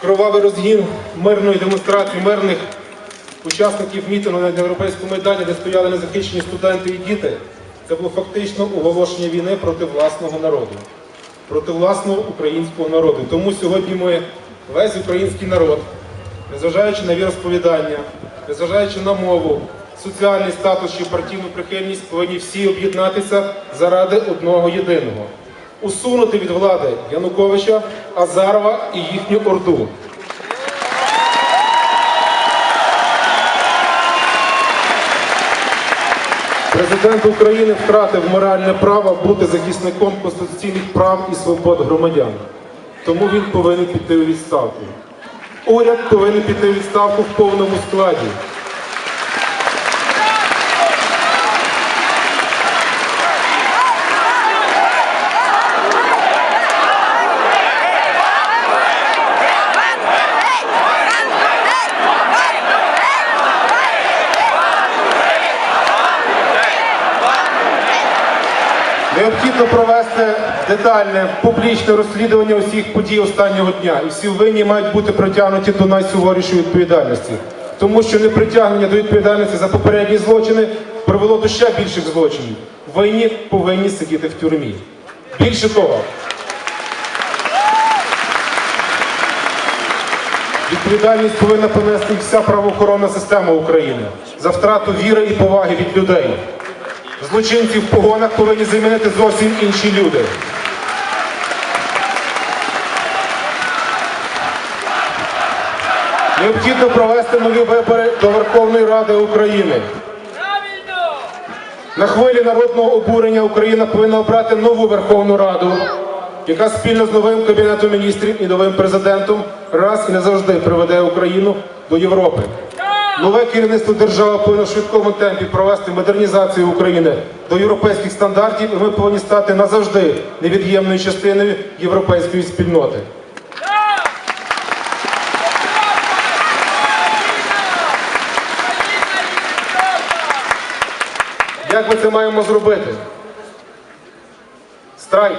Кровавий розгін мирної демонстрації мирних учасників мітингу на європейському майдані, де стояли незахищені студенти і діти, це було фактично оголошення війни проти власного народу, проти власного українського народу. Тому сьогодні ми, весь український народ, незважаючи на віросповідання, незважаючи на мову, соціальний статус чи партійну прихильність, повинні всі об'єднатися заради одного єдиного усунути від влади Януковича, Азарова і їхню орду. Президент України втратив моральне право бути захисником конституційних прав і свобод громадян. Тому він повинен піти у відставку. Уряд повинен піти у відставку в повному складі. Необхідно провести детальне публічне розслідування усіх подій останнього дня. І всі винні мають бути притягнуті до найсуворішої відповідальності. Тому що непритягнення до відповідальності за попередні злочини привело до ще більших злочинів. Винні повинні сидіти в тюрмі. Більше того, відповідальність повинна понести вся правоохоронна система України за втрату віри і поваги від людей. Злочинців в погонах повинні замінити зовсім інші люди. Необхідно провести нові вибори до Верховної Ради України. На хвилі народного обурення Україна повинна обрати нову Верховну Раду, яка спільно з новим кабінетом міністрів і новим президентом раз і назавжди приведе Україну до Європи. Нове керівництво держави повинно в швидкому темпі провести модернізацію України до європейських стандартів, і ми повинні стати назавжди невід'ємною частиною європейської спільноти. Як ми це маємо зробити? Страйк.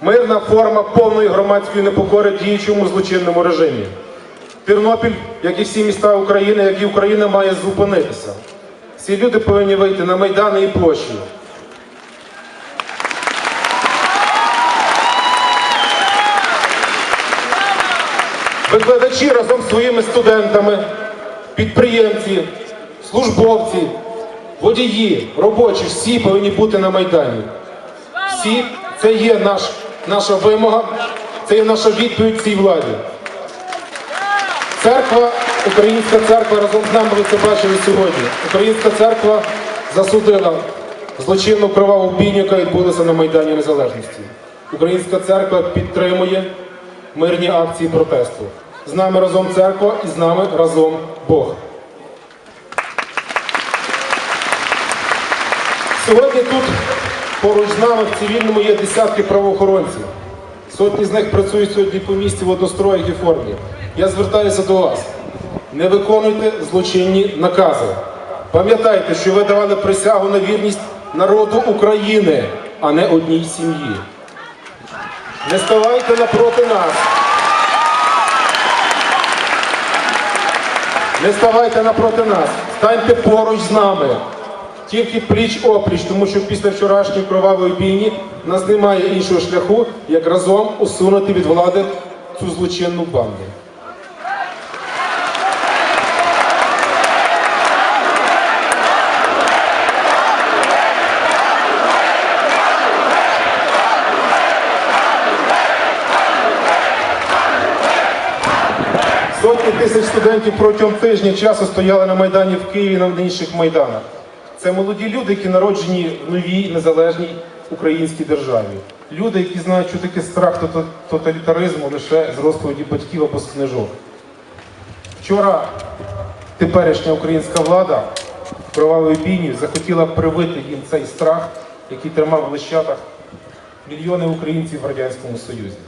Мирна форма повної громадської непокори діючому злочинному режимі. Тернопіль, як і всі міста України, як і Україна, має зупинитися. Всі люди повинні вийти на майдани і площі. Викладачі разом з своїми студентами, підприємці, службовці, водії, робочі, всі повинні бути на майдані. Всі це є наш, наша вимога, це є наша відповідь цій владі. Церква, Українська церква разом з нами ви це бачили сьогодні. Українська церква засудила злочинну кроваву бійню, яка відбулася на Майдані Незалежності. Українська церква підтримує мирні акції протесту. З нами разом церква і з нами разом Бог. Сьогодні тут поруч з нами в цивільному є десятки правоохоронців. Сотні з них працюють сьогодні по місті в одностроях і формі. Я звертаюся до вас. Не виконуйте злочинні накази. Пам'ятайте, що ви давали присягу на вірність народу України, а не одній сім'ї. Не ставайте напроти нас. Не ставайте напроти нас. Станьте поруч з нами. Тільки пліч опліч, тому що після вчорашньої кровавої бійні в нас немає іншого шляху, як разом усунути від влади цю злочинну банду. Сотні тисяч студентів протягом тижня часу стояли на Майдані в Києві на інших майданах. Це молоді люди, які народжені в новій незалежній українській державі. Люди, які знають, що таке страх тоталітаризму лише з розповіді батьків або з книжок. Вчора теперішня українська влада кровавою бійні захотіла привити їм цей страх, який тримав в лищатах мільйони українців в Радянському Союзі.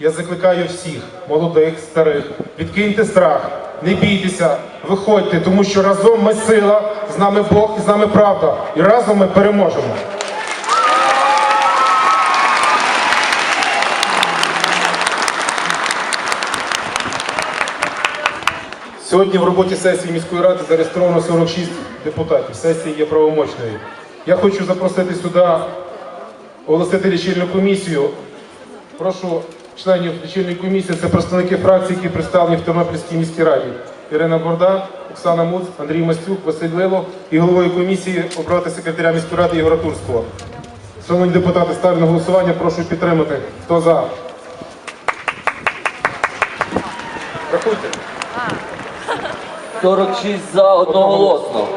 Я закликаю всіх, молодих, старих, відкиньте страх, не бійтеся, виходьте, тому що разом ми сила, з нами Бог і з нами правда. І разом ми переможемо. Сьогодні в роботі сесії міської ради зареєстровано 46 депутатів. Сесія є правомочною. Я хочу запросити сюди оголосити лічильну комісію. Прошу членів лічильної комісії, це представники фракцій, які представлені в Тернопільській міській раді. Ірина Борда, Оксана Муц, Андрій Мастюк, Василь Лило і головою комісії обрати секретаря міської ради Ігора Турського. Шановні депутати, ставлю на голосування, прошу підтримати. Хто за? Рахуйте. 46 за одноголосно.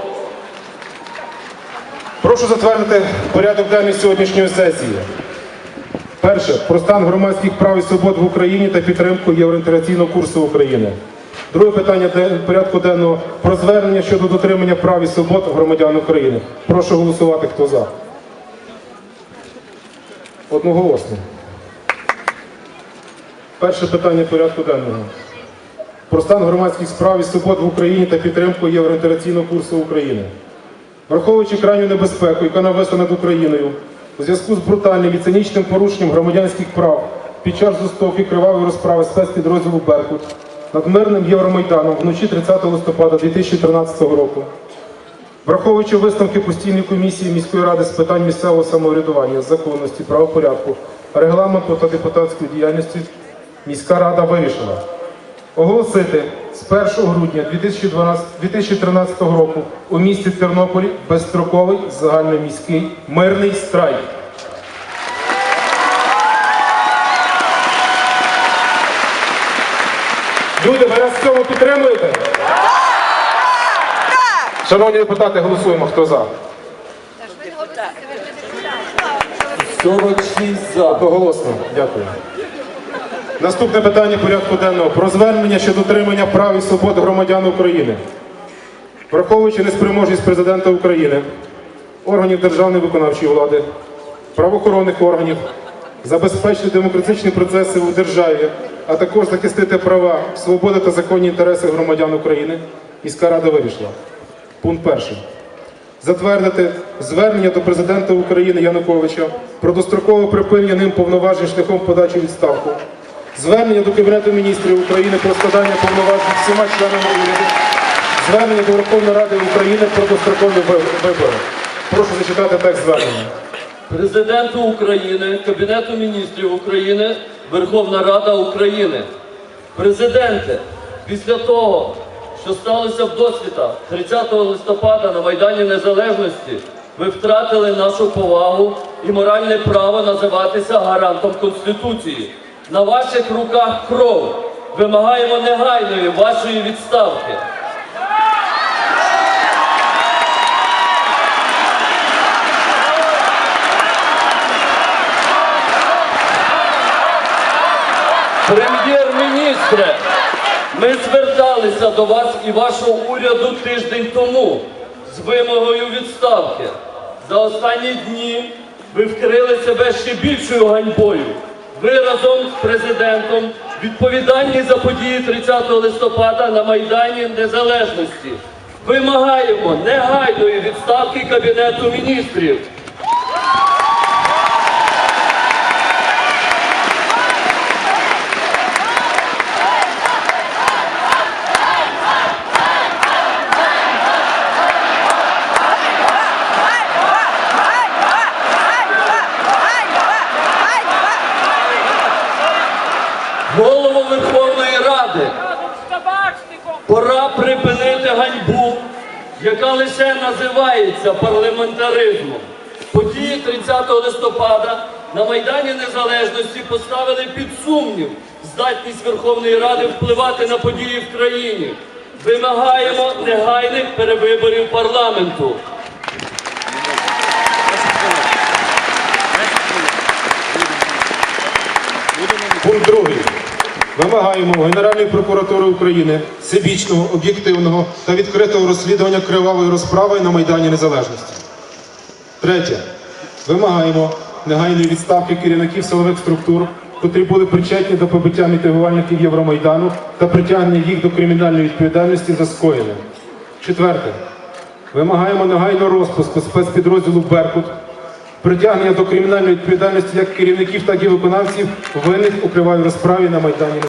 Прошу затвердити порядок денний сьогоднішньої сесії. Перше про стан громадських прав і свобод в Україні та підтримку євроінтеграційного курсу України. Друге питання порядку денного про звернення щодо дотримання прав і свобод громадян України. Прошу голосувати, хто за. Одноголосно. Перше питання порядку денного. Про стан громадських справ і свобод в Україні та підтримку євроінтеграційного курсу України. Враховуючи крайню небезпеку, яка нависла над Україною, у зв'язку з брутальним і цинічним порушенням громадянських прав під час жорстокої кривавої розправи спецпідрозділу Беркут над мирним Євромайданом вночі 30 листопада 2013 року, враховуючи висновки постійної комісії міської ради з питань місцевого самоврядування, законності, правопорядку, регламенту та депутатської діяльності, міська рада вирішила оголосити з 1 грудня 2012 2013 року у місті Тернополі безстроковий загальноміський мирний страйк. Люди, ви нас в цьому підтримуєте? Шановні депутати, голосуємо. Хто за? 46 за. Одноголосно. Дякую. Наступне питання порядку денного про звернення щодо дотримання прав і свобод громадян України. Враховуючи неспроможність президента України, органів державної виконавчої влади, правоохоронних органів, забезпечити демократичні процеси у державі, а також захистити права, свободи та законні інтереси громадян України, міська рада вирішила. Пункт перший затвердити звернення до президента України Януковича про дострокове припинення ним повноважень шляхом подачі відставку, звернення до Кабінету міністрів України про складання повноважень всіма членами уряду, звернення до Верховної Ради України про дострокові вибори. Прошу зачитати текст звернення. Президенту України, Кабінету міністрів України, Верховна Рада України. Президенте, після того, що сталося в досвіта 30 листопада на Майдані Незалежності, ви втратили нашу повагу і моральне право називатися гарантом Конституції. На ваших руках кров. Вимагаємо негайної вашої відставки. Прем'єр-міністре, ми зверталися до вас і вашого уряду тиждень тому з вимогою відставки. За останні дні ви вкрили себе ще більшою ганьбою. Ви разом з президентом відповідальні за події 30 листопада на Майдані Незалежності. Вимагаємо негайної відставки Кабінету міністрів. Яка лише називається парламентаризмом. Події 30 листопада на Майдані Незалежності поставили під сумнів здатність Верховної Ради впливати на події в країні. Вимагаємо негайних перевиборів парламенту. Пункт другий. Вимагаємо Генеральної прокуратури України всебічного, об'єктивного та відкритого розслідування кривавої розправи на Майдані Незалежності. Третє. Вимагаємо негайної відставки керівників силових структур, котрі були причетні до побиття мітингувальників Євромайдану та притягнення їх до кримінальної відповідальності за скоєне. Четверте. Вимагаємо негайного розпуску спецпідрозділу Беркут, притягнення до кримінальної відповідальності як керівників, так і виконавців винних у кривавій розправі на Майдані.